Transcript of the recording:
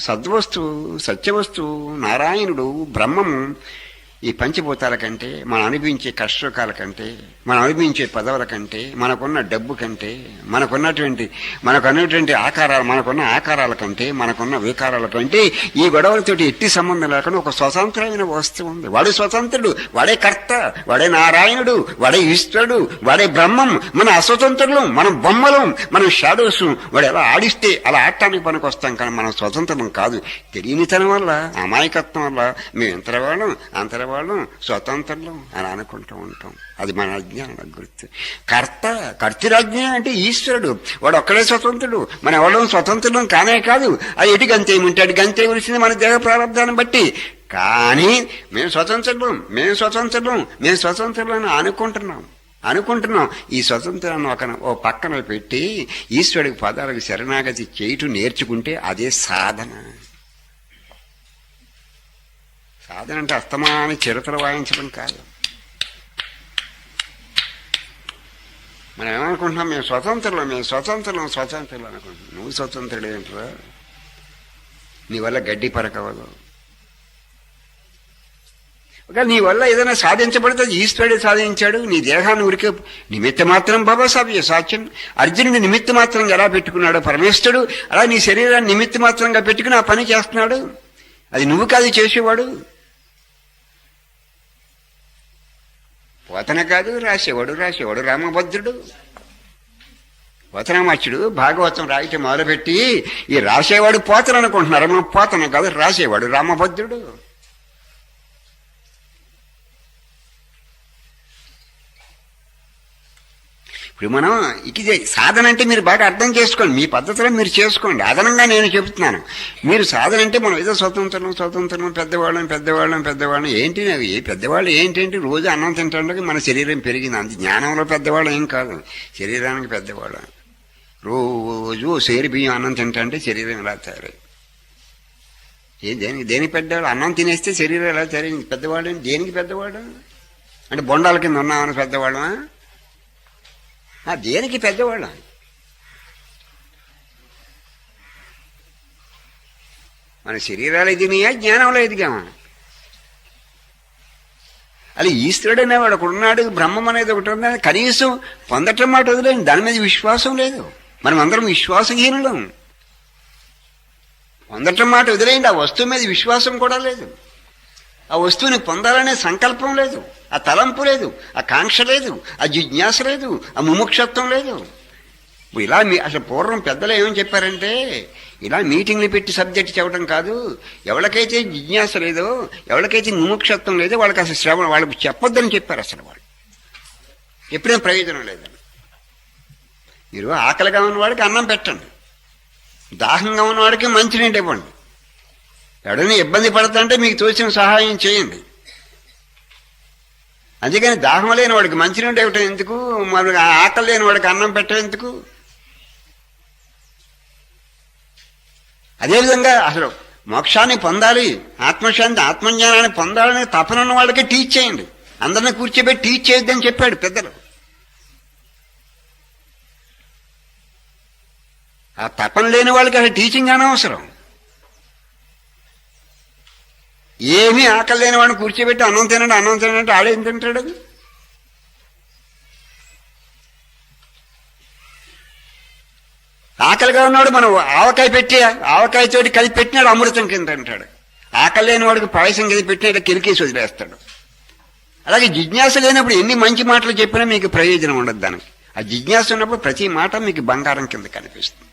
సద్వస్తువు సత్యవస్తువు నారాయణుడు బ్రహ్మము ఈ పంచభూతాల కంటే మనం అనిపించే కష్టకాల కంటే మనం అనిపించే పదవుల కంటే మనకున్న డబ్బు కంటే మనకున్నటువంటి మనకున్నటువంటి ఆకారాలు మనకున్న ఆకారాల కంటే మనకున్న వికారాల కంటే ఈ గొడవలతోటి ఎట్టి సంబంధం లేకుండా ఒక స్వతంత్రమైన వస్తువు ఉంది. వాడు స్వతంత్రుడు వాడే కర్త వాడే నారాయణుడు వాడే ఈశ్వరుడు వాడే బ్రహ్మం. మన అస్వతంత్రులం మనం బొమ్మలు మనం షాడోస్. వాడు ఎలా ఆడిస్తే అలా ఆడటానికి పనికి వస్తాం కానీ మనం స్వతంత్రం కాదు. తెలియనితనం వల్ల అమాయకత్వం వల్ల మేము ఇంతరవాళ్ళం అంతరవాళ్ళం స్వతంత్రం అని అనుకుంటూ ఉంటాం. అది మన అజ్ఞానం గుర్తు. కర్త కర్తృరాజ్ఞ అంటే ఈశ్వరుడు. వాడు ఒక్కడే స్వతంత్రుడు. మన ఎవడం స్వతంత్రులం కానే కాదు. అది ఎటు గంతేయమంటాడు అటు గంతేయవలసింది మన దేహ ప్రారంభాన్ని బట్టి. కానీ మేము స్వతంత్రులం మేము స్వతంత్రులం మేము స్వతంత్రులం అని అనుకుంటున్నాం. అనుకుంటున్నాం. ఈ స్వతంత్రాన్ని ఒక ఓ పక్కన పెట్టి ఈశ్వరుడికి పదాలకు శరణాగతి చేయటం నేర్చుకుంటే అదే సాధన. సాధన అంటే అస్తమాని చిరతలు వాయించడం కాదు. మనం ఏమనుకుంటున్నాం మేము స్వతంత్రులు మేము స్వతంత్రులం స్వతంత్రులు అనుకుంటున్నాం. నువ్వు స్వతంత్రుడు ఏంట్రా? నీ వల్ల గడ్డి పరకవదు. ఒక నీ వల్ల ఏదైనా సాధించబడితే అది ఈశ్వరుడే సాధించాడు. నీ దేహాన్ని ఉరికే నిమిత్త మాత్రం బాబా సాక్ష్యం? అర్జునుడి నిమిత్త మాత్రంగా ఎలా పెట్టుకున్నాడో? పరమేశ్వరుడు అలా నీ శరీరాన్ని నిమిత్త మాత్రంగా పెట్టుకుని ఆ పని చేస్తున్నాడు? అది నువ్వు కాదు చేసేవాడు. వతన కాదు రాసేవాడు రాసేవాడు రామభద్రుడు. పోతనామాచ్యుడు భాగవతం రాయటం మొదలుపెట్టి ఈ రాసేవాడు పోతన అనుకుంటున్నారు మా పోతన కాదు రాసేవాడు రామభద్రుడు. ఇప్పుడు మనం ఇది సాధన అంటే మీరు బాగా అర్థం చేసుకోండి. మీ పద్ధతిలో మీరు చేసుకోండి. అదనంగా నేను చెబుతున్నాను. మీరు సాధన అంటే మనం ఏదో స్వతంత్రం స్వతంత్రం పెద్దవాళ్ళం పెద్దవాళ్ళం పెద్దవాళ్ళం. ఏంటి అవి? పెద్దవాళ్ళు ఏంటంటే రోజు అన్నం తింటానికి మన శరీరం పెరిగింది. అంత జ్ఞానంలో పెద్దవాళ్ళం ఏం కాదు. శరీరానికి పెద్దవాళ్ళం. రోజు సేరు బియ్యం అన్నం తింటాంటే శరీరం ఎలా తయారై? ఏ దేనికి దేనికి పెద్దవాళ్ళు? అన్నం తినేస్తే శరీరం ఎలా తయారైంది పెద్దవాళ్ళు? దేనికి పెద్దవాడు అంటే బొండాల కింద ఉన్నామని పెద్దవాళ్ళమా? ఆ దేనికి పెద్దవాళ్ళ? మన శరీరాలు ఎదిగినాయా జ్ఞానంలో ఎదిగామా అలా ఈశ్వరుడు అనేవాడు ఒకడున్నాడు బ్రహ్మం అనేది ఒకటి ఉంది కనీసం పొందటం మాట వదిలేదు దాని మీద విశ్వాసం లేదు. మనం అందరం విశ్వాసహీనులం. పొందటం మాట వదిలేయండి ఆ వస్తువు మీద విశ్వాసం కూడా లేదు. ఆ వస్తువుని పొందాలనే సంకల్పం లేదు. ఆ తలంపు లేదు ఆ కాంక్ష లేదు ఆ జిజ్ఞాస లేదు ఆ ముముక్షత్వం లేదు. ఇలా మీ అసలు పూర్వం పెద్దలు ఏమని చెప్పారంటే ఇలా మీటింగ్లు పెట్టి సబ్జెక్ట్ చెప్పడం కాదు ఎవరికైతే జిజ్ఞాస లేదో ఎవరికైతే ముముక్షత్వం లేదో వాళ్ళకి అసలు శ్రవణ వాళ్ళకి చెప్పొద్దని చెప్పారు అసలు వాళ్ళు. ఎప్పుడైనా ప్రయోజనం లేదని. మీరు ఆకలిగా ఉన్నవాడికి అన్నం పెట్టండి. దాహంగా ఉన్నవాడికి మంచినీటి ఇవ్వండి. ఎవడైనా ఇబ్బంది పడుతుంటే మీకు తోచిన సహాయం చేయండి. అందుకని దాహం లేని వాడికి మంచినీళ్ళు ఇవ్వటం ఎందుకు? మరి ఆకలి లేని వాడికి అన్నం పెట్టడం ఎందుకు? అదేవిధంగా అసలు మోక్షాన్ని పొందాలి ఆత్మశాంతి ఆత్మజ్ఞానాన్ని పొందాలని తపనున్న వాళ్ళకి టీచ్ చేయండి. అందరిని కూర్చోబెట్టి టీచ్ చేయొద్దని చెప్పాడు పెద్దలు. ఆ తపన లేని వాళ్ళకి అసలు టీచింగ్ అనవసరం. ఏమీ ఆకలి లేని వాడిని కూర్చోబెట్టి అన్నం తినండి అన్నం తినంటే ఆడేం తింటాడు అది? ఆకలిగా ఉన్నాడు మనం ఆవకాయ పెట్టి ఆవకాయ తోటి కలిపి పెట్టినాడు అమృతం కింద అంటాడు ఆకలి లేని వాడికి పాయసం కలిపి పెట్టినాడు కిరికేసి వదిలేస్తాడు. అలాగే జిజ్ఞాస లేనప్పుడు ఎన్ని మంచి మాటలు చెప్పినా మీకు ప్రయోజనం ఉండదు దానికి. ఆ జిజ్ఞాస ఉన్నప్పుడు ప్రతి మాట మీకు బంగారం కింద కనిపిస్తుంది.